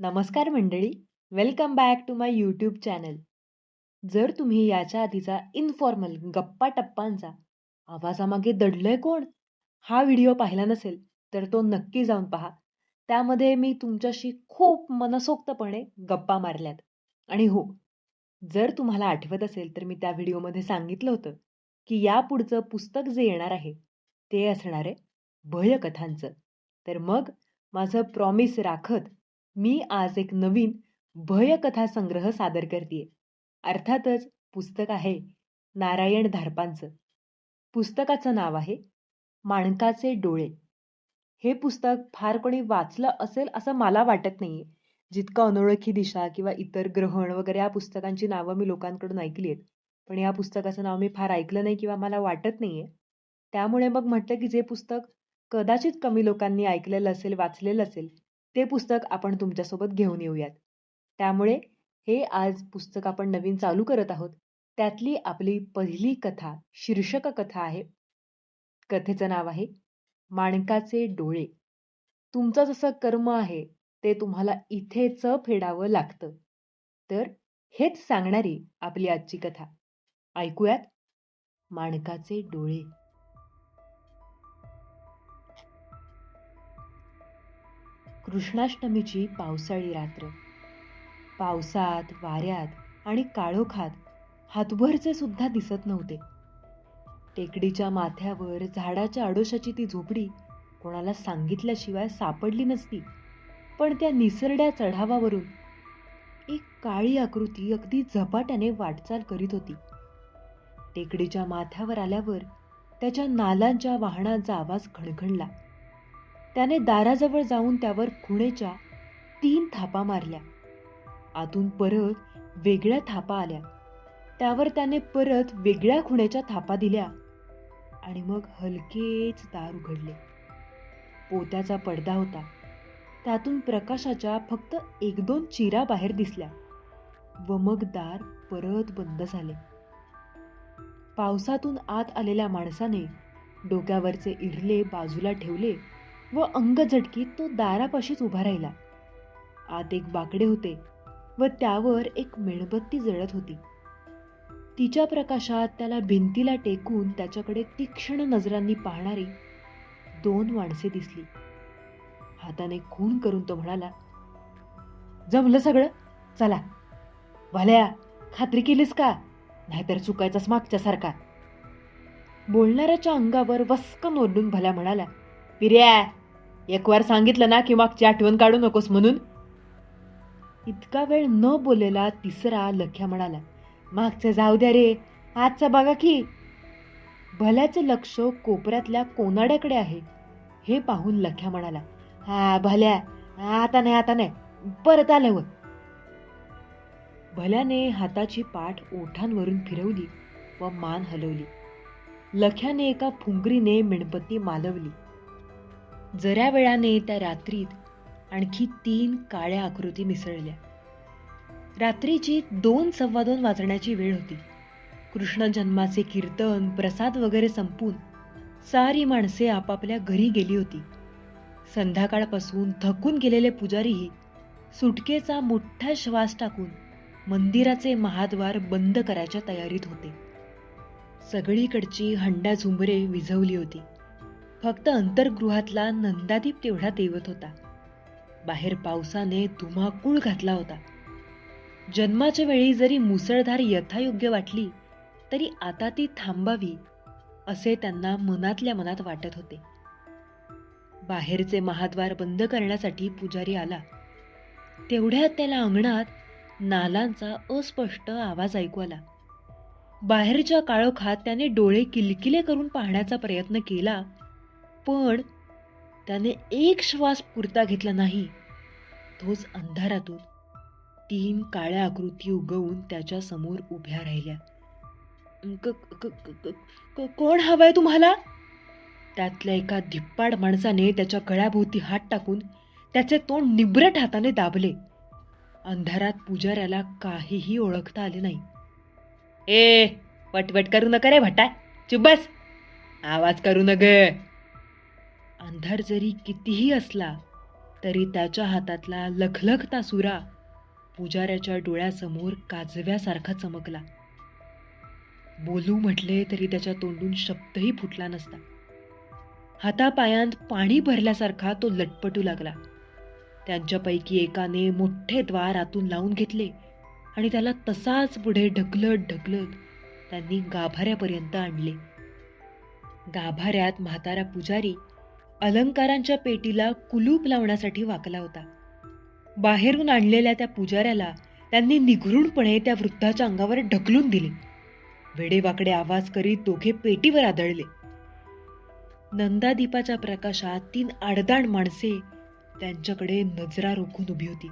नमस्कार मंडळी welcome back to my YouTube channel जर तुम्ही याच्या आधीचा इन्फॉर्मल गप्पा टप्पांचा आवाजामागे दडलंय कोण? हा व्हिडिओ पाहिला नसेल तर तो नक्की जाऊन पहा. त्यामध्ये मी तुमच्याशी खूप मनसोक्तपणे गप्पा मारल्यात. आणि हो जर तुम्हाला आठवत असेल तर मी त्या व्हिडिओमध्ये सांगितलं होतं की यापुढचं पुस्तक जे येणार आहे ते असणार आहे भयकथांचं. तर मग माझं प्रॉमिस राखत मी आज एक नवीन भयकथा संग्रह सादर करते अर्थातच पुस्तक आहे नारायण धारपांचं. पुस्तकाचं नाव आहे माणकाचे डोळे. हे पुस्तक फार कोणी वाचलं असेल असं मला वाटत नाहीये. जितकं अनोळखी दिशा किंवा इतर ग्रहण वगैरे या पुस्तकांची नावं मी लोकांकडून ऐकली आहेत. पण या पुस्तकाचं नाव मी फार ऐकलं नाही किंवा मला वाटत नाही आहे त्यामुळे मग म्हटलं की जे पुस्तक कदाचित कमी लोकांनी ऐकलेलं असेल वाचलेलं असेल ते पुस्तक आपण तुमच्यासोबत घेऊन येऊयात. त्यामुळे हे आज पुस्तक आपण नवीन चालू करत आहोत. त्यातली आपली पहिली कथा शीर्षक कथा आहे. कथेचं नाव आहे माणकाचे डोळे. तुमचं जसं कर्म आहे ते तुम्हाला इथेच फेडावं लागतं. तर हेच सांगणारी आपली आजची कथा. ऐकूयात. माणकाचे डोळे. कृष्णाष्टमीची पावसाळी रात्र. पावसात वाऱ्यात आणि काळोखात हातभरचे सुद्धा दिसत नव्हते. टेकडीच्या माथ्यावर झाडाच्या आडोशाची ती झोपडी कोणाला सांगितल्याशिवाय सापडली नसती पण त्या निसरड्या चढावावरून एक काळी आकृती अगदी झपाट्याने वाटचाल करीत होती. टेकडीच्या माथ्यावर आल्यावर त्याच्या नालांच्या वाहनांचा आवाज खणखणला त्याने दाराजवळ जाऊन त्यावर खुणेच्या तीन थापा मारल्या. आतून परत वेगळ्या थापा आल्या. त्यावर त्याने परत वेगळ्या खुण्याच्या थापा दिल्या आणि मग हलकेच दार उघडले. पोत्याचा पडदा होता. त्यातून प्रकाशाच्या फक्त एक दोन चिरा बाहेर दिसल्या व मग दार परत बंद झाले. पावसातून आत आलेल्या माणसाने डोक्यावरचे इरले बाजूला ठेवले व अंग झटकीत तो दारापाशीच उभा राहिला. आत एक बाकडे होते व त्यावर एक मेणबत्ती जळत होती. तिच्या प्रकाशात त्याला भिंतीला टेकून त्याच्याकडे तीक्ष्ण नजरांनी पाहणारी दोन माणसे दिसली. हाताने खून करून तो म्हणाला जमलं सगळं? चला. भल्या खात्री केलीस का? नाहीतर चुकायचाच मागच्यासारखा. बोलणाऱ्याच्या अंगावर वस्कन ओरडून भल्या म्हणाला पिर्या एक वार सांगितलं ना की मागची आठवण काढू नकोस म्हणून. इतका वेळ न बोललेला तिसरा लख्या म्हणाला मागचं जाऊ द्या रे आजचा बघा की. भल्याचं लक्ष कोपऱ्यातल्या कोनाड्याकडे आहे हे पाहून लख्या म्हणाला. हा भल्या आता नाही आता नाही परत आल्यावर भल्याने हाताची पाठ ओठांवरून फिरवली व मान हलवली. लख्याने एका फुंगरीने मेणबत्ती मालवली. जऱ्या वेळाने त्या रात्रीत आणखी तीन काळ्या आकृती मिसळल्या. रात्रीची दोन सव्वा दोन वाजण्याची वेळ होती. कृष्ण जन्माचे कीर्तन प्रसाद वगैरे संपून सारी माणसे आपापल्या घरी गेली होती. संध्याकाळपासून थकून गेलेले पुजारीही सुटकेचा मोठा श्वास टाकून मंदिराचे महाद्वार बंद करायच्या तयारीत होते. सगळीकडची हंडा झुंबरे विझवली होती. फक्त अंतर्गृहातला नंदादीप तेवढा तेवत होता. बाहेर पावसाने धुमाकूळ घातला होता. जन्माच्या वेळी जरी मुसळधार यथायोग्य वाटली तरी आता ती थांबावी असे त्यांना मनातल्या मनात वाटत होते. बाहेरचे महाद्वार बंद करण्यासाठी पुजारी आला. तेवढ्यात त्याला अंगणात नालांचा अस्पष्ट आवाज ऐकू आला. बाहेरच्या काळोखात त्याने डोळे किलकिले करून पाहण्याचा प्रयत्न केला पण त्याने एक श्वास पुरता घेतला नाही. तोच अंधारातून तीन काळ्या आकृती उगवून त्याच्यासमोर उभ्या राहिल्या. क- कोण हवंय तुम्हाला? त्यातल्या एका धिप्पाड माणसाने त्याच्या गळ्याभोवती हात टाकून त्याचे तोंड निब्रट हाताने दाबले. अंधारात पुजाऱ्याला काहीही ओळखता आले नाही. ए पटपट करू नका रे भटाय चुबस आवाज करू न ग अंधार जरी कितीही असला तरी त्याच्या हातातला लखलखता सुरा पुजाऱ्याच्या डोळ्यासमोर काजव्यासारखा चमकला. बोलू म्हटले तरी त्याच्या तोंडून शब्दही फुटला नसता. हातापायांत पाणी भरल्यासारखा तो लटपटू लागला. त्यांच्यापैकी एकाने मोठे द्वार आतून लावून घेतले आणि त्याला तसाच पुढे ढकलत ढकलत त्यांनी गाभाऱ्यापर्यंत आणले. गाभाऱ्यात म्हातारा पुजारी अलंकारांच्या पेटीला कुलूप लावण्यासाठी वाकला होता. बाहेरून आणलेल्या त्या पुजाऱ्याला त्यांनी निघृणपणे त्या वृद्धाच्या अंगावर ढकलून दिले. वेडेवाकडे आवाज करीत दोघे पेटीवर आदळले. नंदादीपाच्या प्रकाशात तीन आडदाण माणसे त्यांच्याकडे नजरा रोखून उभी होती.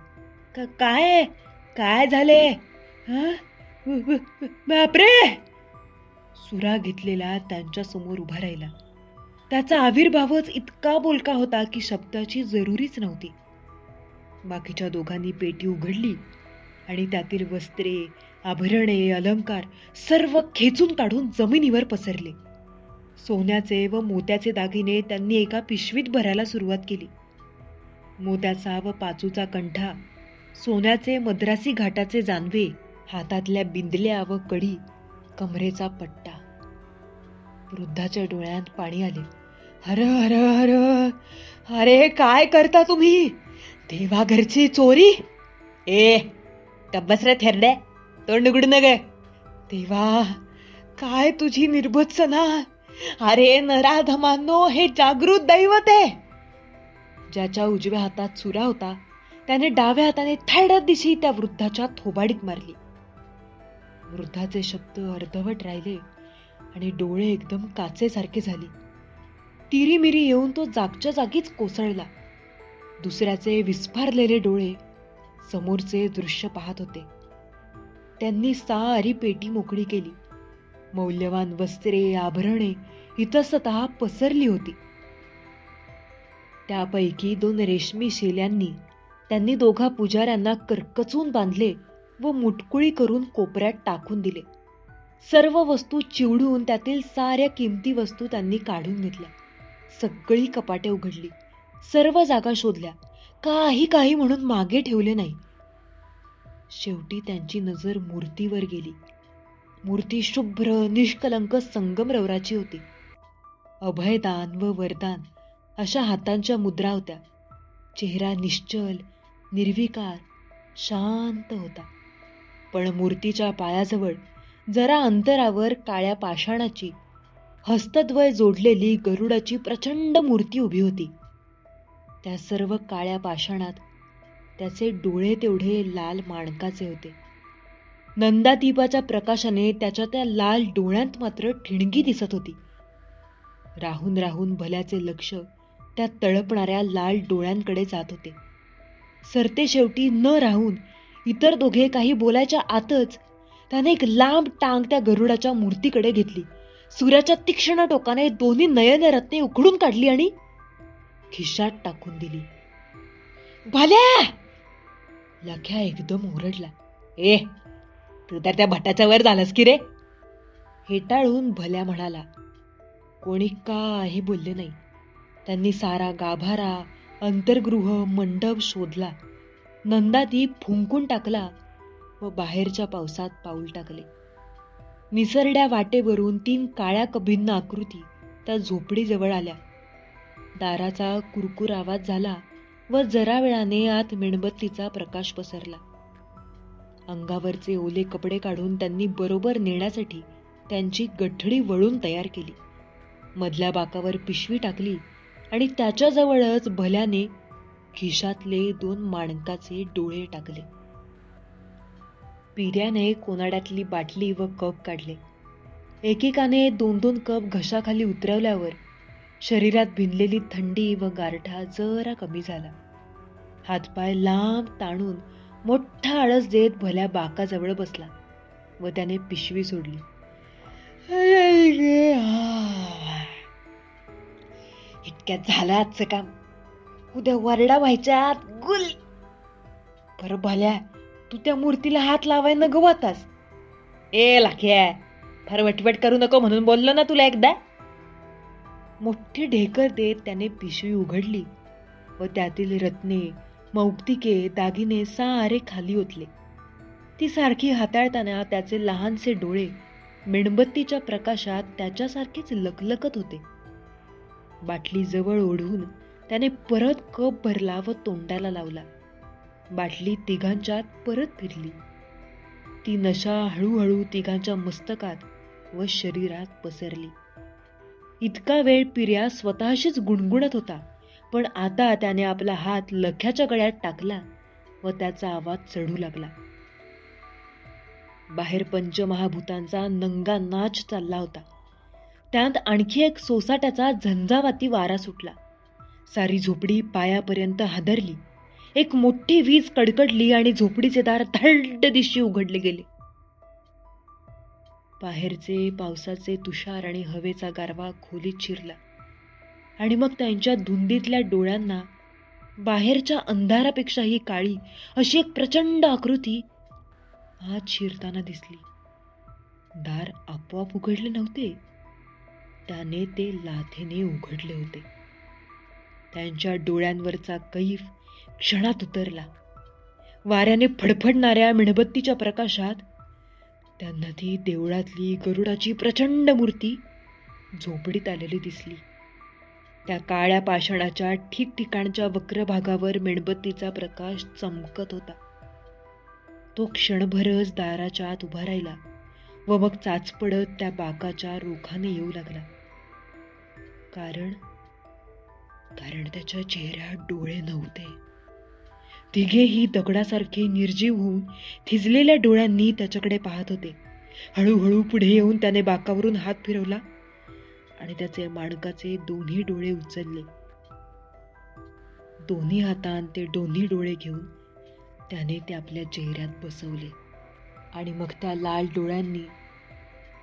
"का- काय? काय झाले? बापरे! सुरा घेतलेला त्यांच्यासमोर उभा राहिला. त्याचा आविर्भावच इतका बोलका होता की शब्दाची जरुरीच नव्हती. बाकीच्या दोघांनी पेटी उघडली आणि त्यातील वस्त्रे आभरणे अलंकार सर्व खेचून काढून जमिनीवर पसरले. सोन्याचे व मोत्याचे दागिने त्यांनी एका पिशवीत भरायला सुरुवात केली. मोत्याचा व पाचूचा कंठा सोन्याचे मद्रासी घाटाचे जानवे हातातल्या बिंदल्या व कडी कमरेचा पट्टा वृद्धाच्या डोळ्यात पाणी आले. हर हर हर अरे काय करता तुम्ही? देवा घरची चोरी? ए टब्बस रे थेरडे तोंड उघडू गे देवा काय तुझी निर्भत्सना अरे नराधमानो हे जागृत दैवत आहे. ज्याच्या उजव्या हातात सुरा होता त्याने डाव्या हाताने थैडत दिशी त्या वृद्धाच्या थोबाडीत मारली. वृद्धाचे शब्द अर्धवट राहिले. आणि डोळे एकदम काचेसारखे झाली. तिरीमिरी येऊन तो जागच्या जागीच कोसळला. दुसऱ्याचे विस्फारलेले डोळे समोरचे दृश्य पाहत होते. त्यांनी सारी पेटी मोकळी केली. मौल्यवान वस्त्रे आभरणे इतस्तत पसरली होती. त्यापैकी दोन रेशमी शेल्यांनी त्यांनी दोघा पुजाऱ्यांना करकचून बांधले व मुटकुळी करून कोपऱ्यात टाकून दिले. सर्व वस्तू चिवडून त्यातील साऱ्या किमती वस्तू त्यांनी काढून घेतल्या. सगळी कपाटे उघडली. सर्व जागा शोधल्या. काही काही म्हणून मागे ठेवले नाही. शेवटी त्यांची नजर मूर्तीवर गेली. मूर्ती शुभ्र निष्कलंक संगमरवराची होती. अभयदान व वरदान अशा हातांच्या मुद्रा होत्या. चेहरा निश्चल निर्विकार शांत होता. पण मूर्तीच्या पायाजवळ जरा अंतरावर काळ्या पाषाणाची हस्तद्वय जोडलेली गरुडाची प्रचंड मूर्ती उभी होती. त्या सर्व काळ्या पाषाणात त्याचे डोळे तेवढे लाल माणकाचे होते. नंदादीपाच्या प्रकाशाने त्याच्या त्या लाल डोळ्यांत मात्र ठिणगी दिसत होती. राहून राहून भल्याचे लक्ष त्या तळपणाऱ्या लाल डोळ्यांकडे जात होते. सरते शेवटी न राहून इतर दोघे काही बोलायच्या आतच त्याने एक लांब टांग त्या गरुडाच्या मूर्तीकडे घेतली. सूर्याच्या तीक्ष्ण टोकाने दोन्ही नयन रत्ने उघडून काढली आणि खिशात टाकून दिली. भाल्या! लख्या एकदम ओरडला. ए तू तर त्या भटाच्या वर झालास की रे? हेटाळून भल्या म्हणाला. कोणी काही बोलले नाही. त्यांनी सारा गाभारा अंतर्गृह मंडप शोधला. नंदादीप फुंकून टाकला. व बाहेरच्या पावसात पाऊल टाकले. निसरड्या वाटेवरून तीन काळ्या कभिन्न आकृती त्या झोपडीजवळ आल्या. दाराचा कुरकुर आवाज झाला व जरा वेळाने आत मेणबत्तीचा प्रकाश पसरला. अंगावरचे ओले कपडे काढून त्यांनी बरोबर नेण्यासाठी त्यांची गठडी वळून तयार केली. मधल्या बाकावर पिशवी टाकली आणि त्याच्याजवळच भल्याने खिशातले दोन माणकाचे डोळे टाकले. पिऱ्याने कोनाड्यातली बाटली व कप काढले. एकेकाने दोन दोन कप घशाखाली उतरवल्यावर शरीरात भिनलेली थंडी व गारठा जरा कमी झाला. हातपाय लांब ताणून मोठा आळस देत भल्या बाकाजवळ बसला व त्याने पिशवी सोडली. इतक्यात झालं आजचं काम. उद्या वरडा व्हायच्या आत गुल. बरं भल्या तू त्या मूर्तीला हात लावाय न गवातास ए लाख्या फार वटवट करू नको म्हणून बोललो ना तुला एकदा. मोठी ढेकर देत त्याने पिशवी उघडली व त्यातील रत्ने मौक्तिके दागिने सारे खाली ओतले. ती सारखी हाताळताना त्याचे लहानसे डोळे मेणबत्तीच्या प्रकाशात त्याच्यासारखेच लकलकत होते. बाटली जवळ ओढून त्याने परत कप भरला व तोंडाला लावला. बाटली तिघांच्यात परत फिरली. ती नशा हळूहळू तिघांच्या मस्तकात व शरीरात पसरली. इतका वेळ पिर्या स्वतःशीच गुणगुणत होता पण आता त्याने आपला हात लख्याच्या गळ्यात टाकला व त्याचा आवाज चढू लागला. बाहेर पंचमहाभूतांचा नंगा नाच चालला होता. त्यात आणखी एक सोसाट्याचा झंझावाती वारा सुटला. सारी झोपडी पायापर्यंत हादरली. एक मोठी वीज कडकडली आणि झोपडीचे दार धड दिशी उघडले गेले. बाहेरचे पावसाचे तुषार आणि हवेचा गारवा खोलीत शिरला आणि मग त्यांच्या धुंदीतल्या डोळ्यांना बाहेरच्या अंधारापेक्षाही काळी अशी एक प्रचंड आकृती आत शिरताना दिसली. दार आपोआप उघडले नव्हते. त्याने ते लाथेने उघडले होते. त्यांच्या डोळ्यांवरचा कैफ क्षणात उतरला. वाऱ्याने फडफडणाऱ्या मेणबत्तीच्या प्रकाशात त्यांना ती देवळातली गरुडाची प्रचंड मूर्ती झोपडीत आलेली दिसली. त्या काळ्या पाषाणाच्या ठिकठिकाणच्या वक्र भागावर मेणबत्तीचा प्रकाश चमकत होता. तो क्षणभरच दाराच्या आत उभा राहिला व मग चाचपडत त्या बाकाच्या रोखाने येऊ लागला. कारण कारण त्याच्या चेहऱ्यात डोळे नव्हते. तिघेही दगडासारखे निर्जीव होऊन थिजलेल्या डोळ्यांनी त्याच्याकडे पाहत होते. हळूहळू पुढे येऊन त्याने बाकावरून हात फिरवला आणि त्याचे माणकाचे दोन्ही डोळे उचलले. दोन्ही हातांत ते दोन्ही डोळे घेऊन त्याने ते आपल्या चेहऱ्यात बसवले आणि मग त्या लाल डोळ्यांनी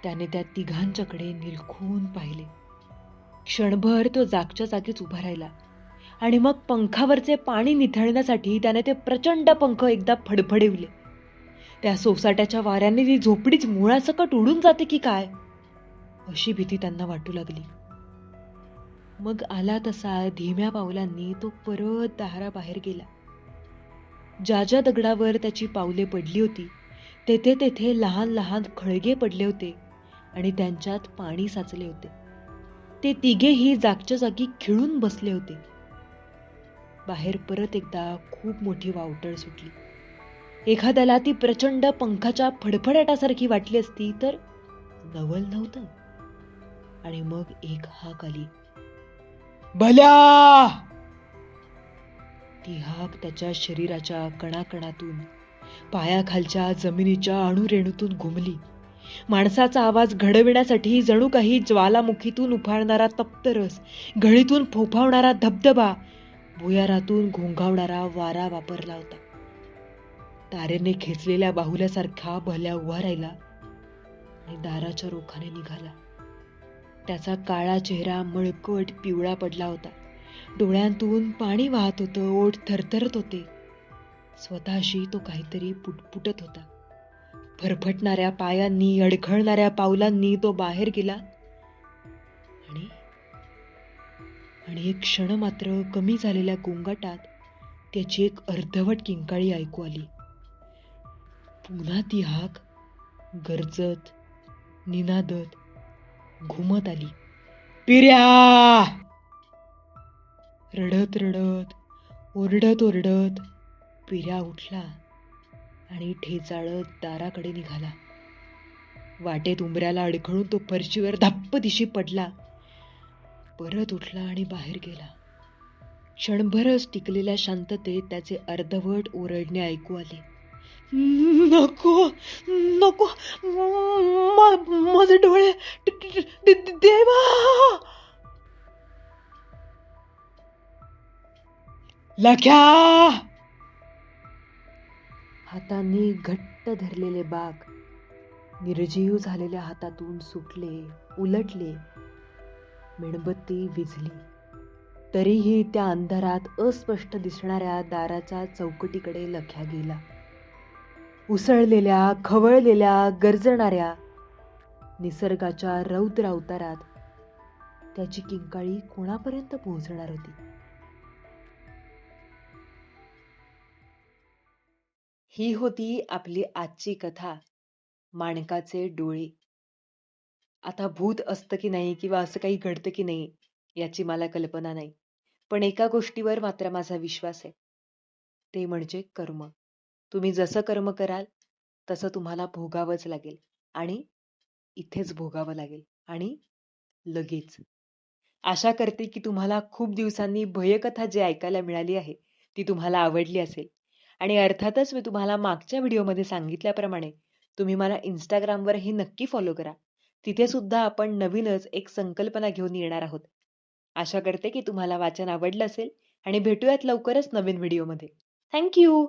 त्याने त्या तिघांच्याकडे निरखून पाहिले. क्षणभर तो जागच्या जागीच उभा राहिला. आणि मग पंखावरचे पाणी निथळण्यासाठी त्याने ते प्रचंड पंख एकदा फडफडविले. त्या सोसाट्याच्या वाऱ्याने ती झोपडीच मुळासकट उडून जाते की काय? अशी भीती त्यांना वाटू लागली. मग आला तसा धीम्या पावलांनी तो परत दाराबाहेर गेला. ज्या ज्या दगडावर त्याची पावले पडली होती तेथे तेथे लहान लहान खळगे पडले होते आणि त्यांच्यात पाणी साचले होते. ते तिघेही जागच्या जागी खिळून बसले होते. बाहेर परत एकदा खूप मोठी वावटळ सुटली. एखाद्याला ती प्रचंड पंखाच्या फडफडाटासारखी वाटली असती तर नवल नव्हतं. आणि मग एक हाक आली. भल्या! ती हाक त्याच्या शरीराच्या कणाकणातून पायाखालच्या जमिनीच्या अणुरेणूतून घुमली. माणसाचा आवाज घडविण्यासाठी जणू काही ज्वालामुखीतून उफाळणारा तप्त रस गळीतून फोफावणारा धबधबा भुयारातून घोंघावणारा वारा वापरला होता. तारेने खेचलेल्या बाहुल्यासारखा भल्या उभा राहिला आणि दाराच्या रोखाने निघाला. त्याचा काळा चेहरा मळकट पिवळा पडला होता. डोळ्यांतून पाणी वाहत होतं ओठ थरथरत होते. स्वतःशी तो काहीतरी पुटपुटत होता. फरफटणाऱ्या पायांनी अडखळणाऱ्या पावलांनी तो बाहेर गेला आणि एक क्षण मात्र कमी झालेल्या गोंगाटात त्याची एक अर्धवट किंकाळी ऐकू आली. पुन्हा ती हाक गरजत निनादत घुमत आली. पिर्या रडत रडत ओरडत ओरडत पिर्या उठला आणि ठेचाळत दाराकडे निघाला. वाटेत उंबऱ्याला अडखळून तो फरशीवर धप्प दिशी पडला. परत उठला आणि बाहेर गेला. क्षणभरच टिकलेल्या शांततेत त्याचे अर्धवट ओरडणे ऐकू आले. नको नको माझे डोळे देवा! लख्या! हातांनी घट्ट धरलेले बाग निर्जीव झालेल्या हातातून सुटले उलटले. मेणबत्ती विझली. तरीही त्या अंधारात अस्पष्ट दिसणाऱ्या दाराच्या चौकटीकडे लख्या गेला उसळलेल्या खवळलेल्या गरजणाऱ्या निसर्गाच्या रौद्र अवतारात त्याची किंकाळी कोणापर्यंत पोहोचणार होती? ही होती आपली आजची कथा. माणकाचे डोळे. आता भूत असतं की नाही किंवा असं काही घडतं की नाही याची मला कल्पना नाही. पण एका गोष्टीवर मात्र माझा विश्वास आहे. ते म्हणजे कर्म. तुम्ही जसं कर्म कराल तसं तुम्हाला भोगावंच लागेल आणि इथेच भोगावं लागेल आणि लगेच. आशा करते की तुम्हाला खूप दिवसांनी भयकथा जी ऐकायला मिळाली आहे ती तुम्हाला आवडली असेल. आणि अर्थातच मी तुम्हाला मागच्या व्हिडिओमध्ये सांगितल्याप्रमाणे तुम्ही मला इंस्टाग्रामवरही नक्की फॉलो करा. तिथे सुद्धा आपण नवीनच एक संकल्पना घेऊन येणार आहोत. आशा करते की तुम्हाला वाचन आवडलं असेल आणि भेटूयात लवकरच नवीन व्हिडिओमध्ये. थँक्यू